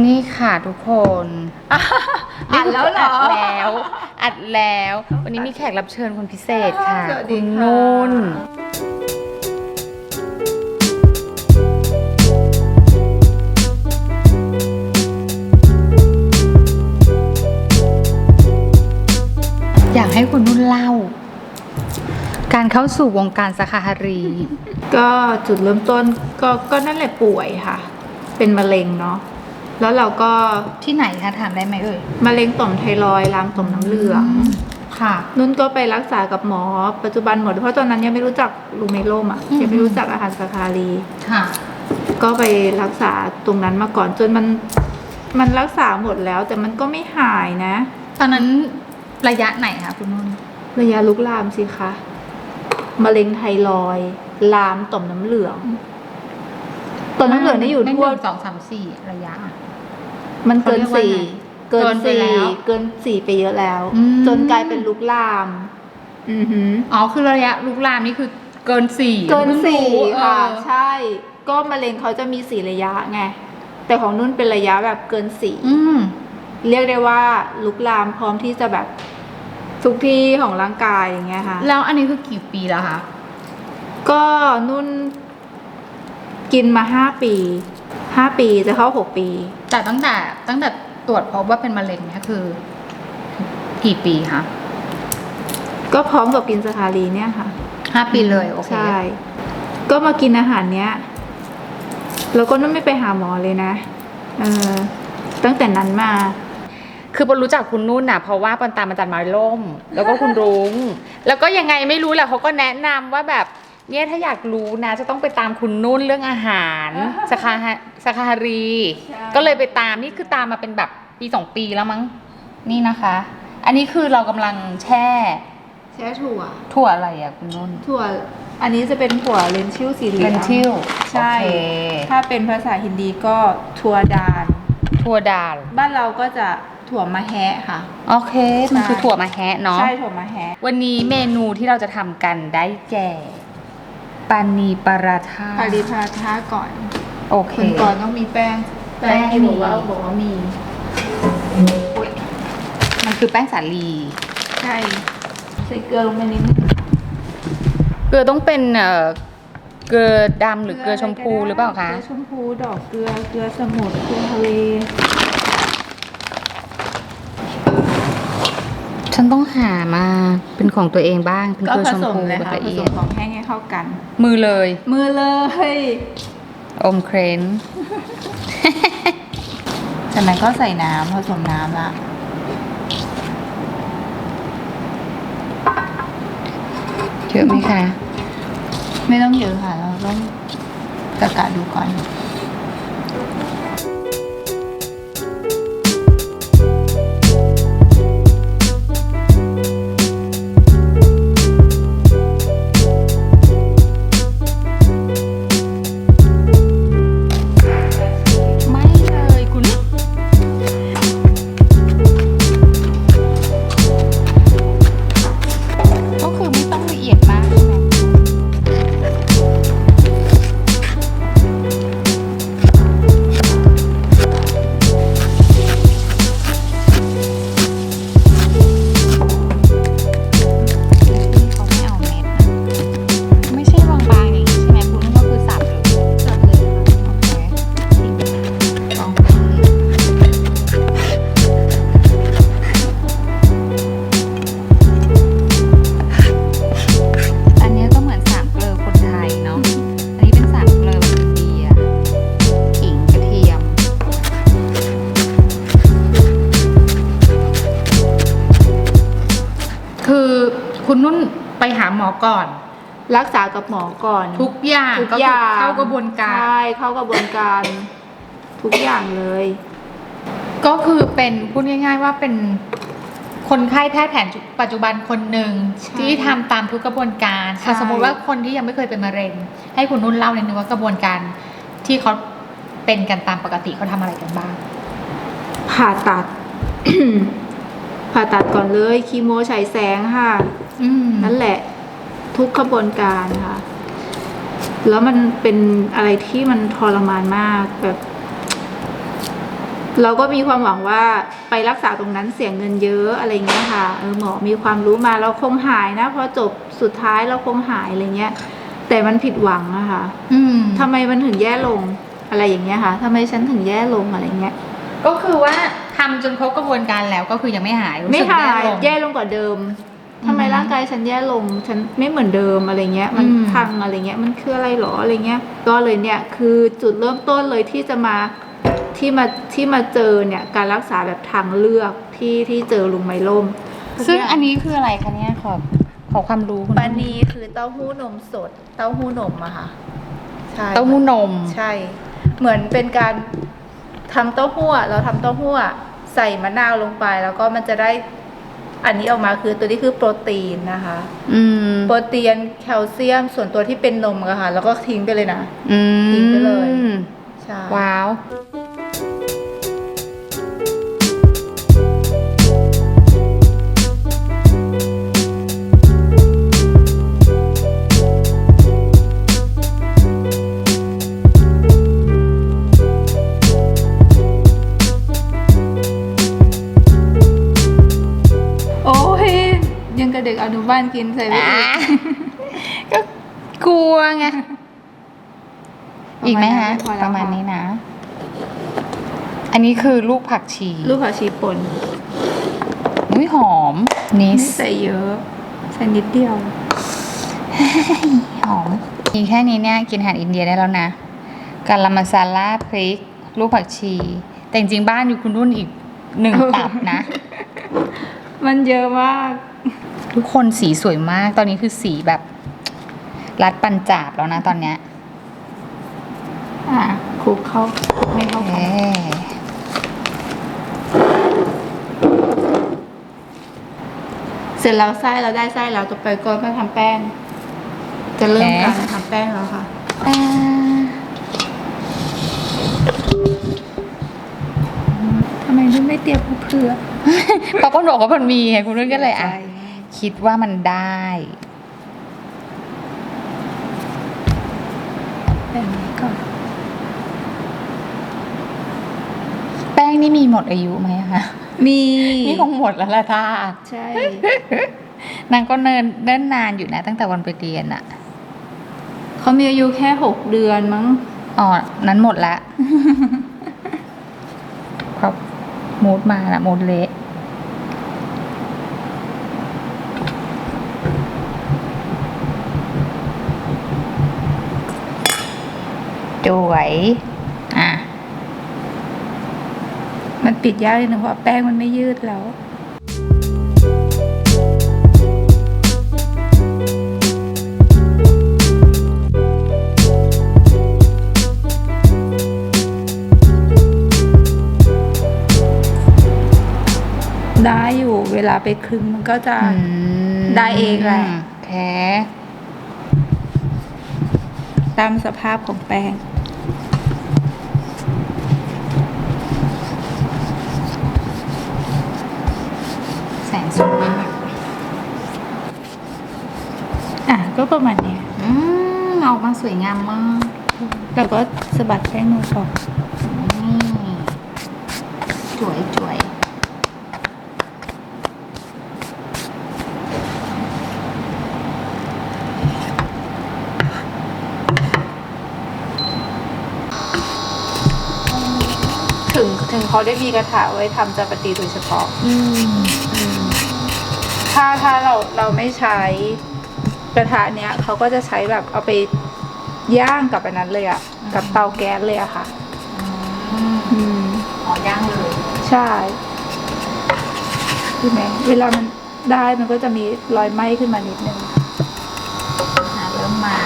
นี่ค่ะทุกคนอ่านแล้วเหรอ อัดแล้ว อัดแล้ว วันนี้มีแขกรับเชิญคนพิเศษค่ะ สวัสดีคุณค่ะ นุ่น อยากให้คุณนุ่นเล่า การเข้าสู่วงการสคาฮารี ก็จุดเริ่มต้นก็ก็นั่นแหละป่วยค่ะ เป็นมะเร็งเนาะ แล้วเราก็ที่ไหนคะถามได้ไหมเอ่ยมะเร็งต่อมไทรอยด์ลามต่อมน้ำเหลือง ค่ะ นุ่นก็ไปรักษากับหมอ ปัจจุบันหมดเพราะตอนนั้นยังไม่รู้จักลูเมโลมอะอืมยังไม่รู้จักอาหารสาคารีค่ะ ก็ไปรักษาตรงนั้นมาก่อนจนมันมันรักษาหมดแล้ว แต่มันก็ไม่หายนะ ตอนนั้นระยะไหนคะคุณนุ่นระยะลุกลามสิคะมะเร็งไทรอยด์ลามต่อมน้ำเหลืองต่อมน้ำเหลืองนี่อยู่ไม่ทั่วหนึ่งสองสามสี่ระยะ มันเกินเขาเรียกว่าสี่ไงเกินเกินไปสี่แล้วเกินสี่ไปเยอะแล้วอืมจนกลายเป็นลุกลามอือหืออ๋อคือระยะลุกลามนี่คือเกินสี่เกินพิ่งสี่รู้ค่ะเออใช่ ก็มะเร็งเขาจะมีสี่ระยะไง แต่ของนุ่นเป็นระยะแบบเกินสี่อืมเรียกได้ว่าลุกลามพร้อมที่จะแบบทุกที่ของร่างกายอย่างเงี้ยค่ะ แล้วอันนี้คือกี่ปีแล้วคะ ก็นุ่นกินมาห้าปี ห้าปีจะเข้าหกปี แต่ตั้งแต่ตั้งแต่ตรวจพบว่าเป็นมะเร็งเนี่ยคือ กี่ปีคะก็พร้อมกับกินสคารีเนี่ยค่ะห้าปีเลยโอเคใช่ก็มากินอาหารเนี้ยแล้วก็นุ่นไม่ไปหาหมอเลยนะเออตั้งแต่นั้นมา คือปนรู้จักคุณนุ่นน่ะเพราะว่าปนตามอาจารย์มาล่ม แล้วก็คุณรุง้ง แล้วก็ยังไงไม่รู้แหละเขาก็แนะนำว่าแบบเนี่ยถ้าอยากรู้นะ จะต้องไปตามคุณนุ่นเรื่องอาหารสคาฮะ สคาฮารีใช่ก็เลยไปตามนี่คือตามมาเป็นแบบปีสองปีแล้วมั้งนี่นะคะ อันนี้คือเรากำลังแช่ แช่ถั่ว ถั่วอะไรอะคุณนุ่น ถั่ว อันนี้จะเป็นถั่วเลนชิลสีเหลืองเลนทิลใช่โอเคถ้าเป็นภาษาฮินดีก็ถั่วดานถั่วดาลบ้านเราก็จะถั่วมะแฮะค่ะ โอเค มันใช่คือถั่วมะแฮะเนาะ ใช่ถั่วมะแฮะ วันนี้เมนูที่เราจะทำกันได้แก่ปานีปาราธาปาริพาทาก่อน โอเคคนก่อนต้องมีแป้งแป้งที่มีบอกว่าบอกว่ามี มันคือแป้งสาลีใช่ใส่เกลือลงไปนิดนึงเกลือต้องเป็นเอ่อเกลือดำหรือเกลือชมพูหรือเปล่าคะ เกลือชมพูดอกเกลือเกลือสมุนเกลือทะเลฉันต้องหามาเป็นของตัวเองบ้าง เป็นก็เกลือผชมสมพูเลยแบบค่ะละผเอีสยมดของแห้งให้เข้ากัน มือเลย มือเลย อมเครนจากนั้นก็ใส่น้ำผสมน้ำละเยอะไหมคะ ไม่ต้องเยอะค่ะ เราต้องกะกะดูก่อน ก่อน รักษากับหมอก่อน ทุกอย่างทุกก็อคือย่างเข้ากระบวนการ ใช่เข้ากระบวนการ ทุกอย่างเลย ก็คือเป็นพูดง่าย ๆ ว่าเป็นคนไข้แพทย์แผนปัจจุบันคนหนึ่งใช่ที่ทำตามทุกกระบวนการใช่ค่ะสมมุติว่าคนที่ยังไม่เคยเป็นมะเร็ง ให้คุณนุ่นเล่าในอยนึงว่ากระบวนการที่เขาเป็นกันตามปกติเขาทำอะไรกันบ้าง ผ่าตัด ผ่าตัดก่อนเลยคีโมฉายแสงค่ะ อืมนั่นแหละ ทุกขบวนการค่ะ แล้วมันเป็นอะไรที่มันทรมานมากแบบ เราก็มีความหวังว่าไปรักษาตรงนั้นเสียเงินเยอะอะไรเงี้ยค่ะเออหมอมีความรู้มาเราคงหายนะพอจบสุดท้ายเราคงหายอะไรเงี้ย แต่มันผิดหวังอะค่ะอืมทำไมมันถึงแย่ลงอะไรอย่างเงี้ยค่ะทำไมฉันถึงแย่ลงอะไรเงี้ยก็คือว่าทำจนครบกระบวนการแล้วก็คือยังไม่หายรู้ไม่สึกหายลงแย่ลงกว่าเดิม ทำไมอืมร่างกายฉันแย่ลง ฉันไม่เหมือนเดิมอะไรเงี้ย มันอืม พังอะไรเงี้ย มันคืออะไรหรออะไรเงี้ย ก็เลยเนี่ยคือจุดเริ่มต้นเลยที่จะมาที่มาที่มาเจอเนี่ยการรักษาแบบทางเลือกที่ที่เจอลุงไมล่มซึ่งอันนี้คืออะไรคะเนี่ยขอขอความรู้คุณปันนี้คือเต้าหู้นมสด เต้าหู้นมอะค่ะ ใช่ เต้าหู้นม ใช่ เหมือนเป็นการทำเต้าหู้อะเราทำเต้าหู้อะใส่มะนาวลงไป แล้วก็มันจะได้ อันนี้ออกมาคือตัวนี้คือโปรตีนนะคะ อืมโปรตีนแคลเซียมส่วนตัวที่เป็นนมอะค่ะ แล้วก็ทิ้งไปเลยนะ อืมทิ้งไปเลย ใช่ ว้าว ยังกับเด็กอนุบาลกินใส่ไปอีกก็กลัวไง อีกไหมคะพอปแล้วระมาณพอนี้นะ อันนี้คือลูกผักชีลูกผักชีป่นอุ้ยหอมนิไม่ส ใส่เยอะใส่นิดเดียว หอมมีแค่นี้เนี่ย กินอาหารอินเดียได้แล้วนะกาลามาซาล่าพริก ลูกผักชี แต่จริงๆบ้านอยู่คุณนุ่นอีกหนึ่งตับนะ มันเยอะมาก ทุกคนสีสวยมาก ตอนนี้คือสีแบบ รัดปัญจาบแล้วนะตอนเนี้ยอะคลุกเข้าคลุกให้เข้ากันเอ๊ะเสร็จแล้วไส้เราได้ไส้แล้วต่อไปก็มาทำแป้ง จะเริ่มการทำแป้งแล้วค่ะอ่าทำไมนุ่นไม่เตรียมเผื่อเพราะป้าบอกว่ามันมีไงคุณนุ่นก็เลยอะใช่ คิดว่ามันได้แบบนี้ก่อนแป้งนี่มีหมดอายุไหมคะมีนี่คงหมดแล้วล่ะท่าใช่ นางก็เนินเนิ่นนานอยู่นะ ตั้งแต่วันไปเรียนอะเขามีอายุแค่หกเดือนมั้งอ๋อนั้นหมดละเพราะมูดมาละมูดเละ วยอะมันปิดยากเลยนะเพราะแป้งมันไม่ยืดแล้วได้อยู่เวลาไปคลึงมันก็จะอืมได้เองแหละแพ้ตามสภาพของแป้ง สงสูงมากอะก็ประมาณเนี้ยอืมออกมาสวยงามมากแล้วก็สะบัดแป้งมือออกนี่จวยจวยถึงถึงเขาได้มีกระถาไว้ทำจาปาตีโดยเฉพาะ อืม ถ้าถ้าเราเราไม่ใช้กระทะเนี้ยเขาก็จะใช้แบบเอาไปย่างกับอันนั้นเลยอะกับเตาแก๊สเลยอะค่ะ อืมอ๋อย่างเลยใช่คือไหมเวลามันได้มันก็จะมีรอยไหม้ขึ้นมานิดนึงอะเริ่มมา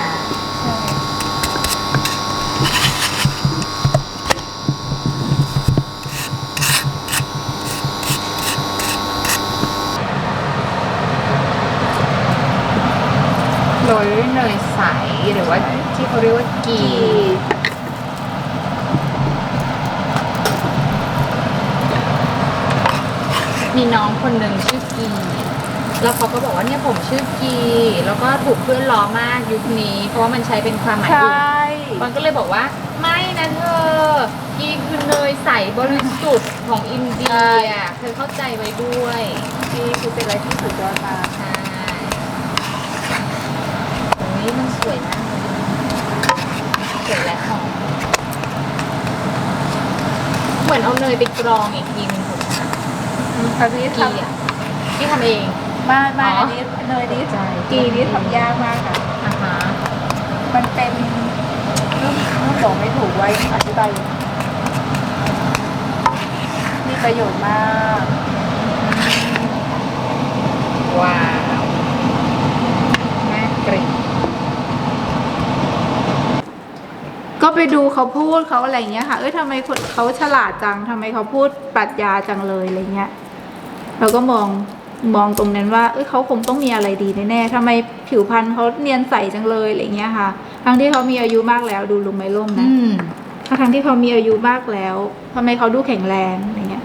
ยด้วยเนยใสหรือว่าที่เขาเรียกว่ากีมีน้องคนหนึ่งชื่อกีแล้วเขาก็บอกว่าเนี่ยผมชื่อกีแล้วก็ถูกเพื่อนล้อมากยุคนี้ เพราะว่ามันใช้เป็นความหมายใชอื่น่มันก็เลยบอกว่า ไม่นะเธอ กี้คือเนยใสบริสุทธิ์ของอินเดียเคยเข้าใจไว้ด้วยที่คือเป็นอะไรที่สุดยอดมากใช่ โอ้ยมันสวยมากเลยสวยและหอมเหมือนเอาเนยไปกรองอีกทีนึงถูกไหมอันนี้ทกี้อะกี้ทำเองำไม่ไม่อ๋ออัอันนี้เนยนี้ใช่กีนี้ทำยากมากค่ะ อ่าฮะมันเป็นนุ่มนุ่มบอกไม่ถูกไว้อธิบายยังไงมีประโยชน์มาก ว้าวน่ากรีด ก็ ไปดูเขาพูดเขาอะไรอย่างเงี้ยค่ะ เอ้ยทำไมคนเขาฉลาดจังทำไมเขาพูดปรัชญาจังเลยอะไรเงี้ย เราก็มองมองตรงนั้นว่า เอ้ยเขาคงต้องมีอะไรดีแน่ๆทำไมผิวพรรณเขาเนียนใสจังเลยอะไรเงี้ยค่ะ ทั้งที่เขามีอายุมากแล้วดูลุงไม้ล่มนะอืมทั้งที่เขามีอายุมากแล้วทำไมเขาดูแข็งแรงอะไรเงี้ย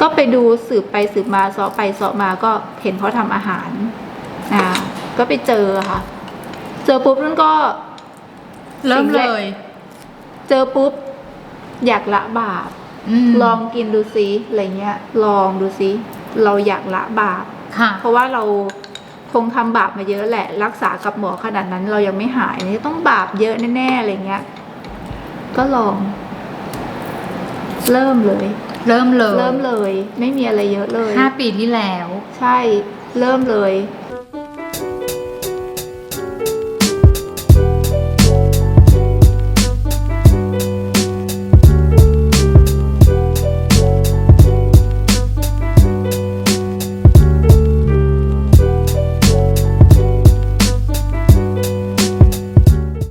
ก็ไปดูสืบไปสืบมาเสาะไปเสาะมาก็เห็นเขาทำอาหาร อ่า ก็ไปเจอค่ะ เจอปุ๊บนั่นก็ เริ่มเลย เจอปุ๊บ อยากละบาปมลองกินดูซิอะไรเงี้ย ลองดูซิ เราอยากละบาป ค่ะ เพราะว่าเราคงทำบาปมาเยอะแหละ รักษากับหมอขนาดนั้นเรายังไม่หายนี่ต้องบาปเยอะแน่ๆอะไรเงี้ย ก็ลอง เริ่มเลย เริ่มเลย เริ่มเลย ไม่มีอะไรเยอะเลยห้าปีที่แล้ว ใช่ เริ่มเลย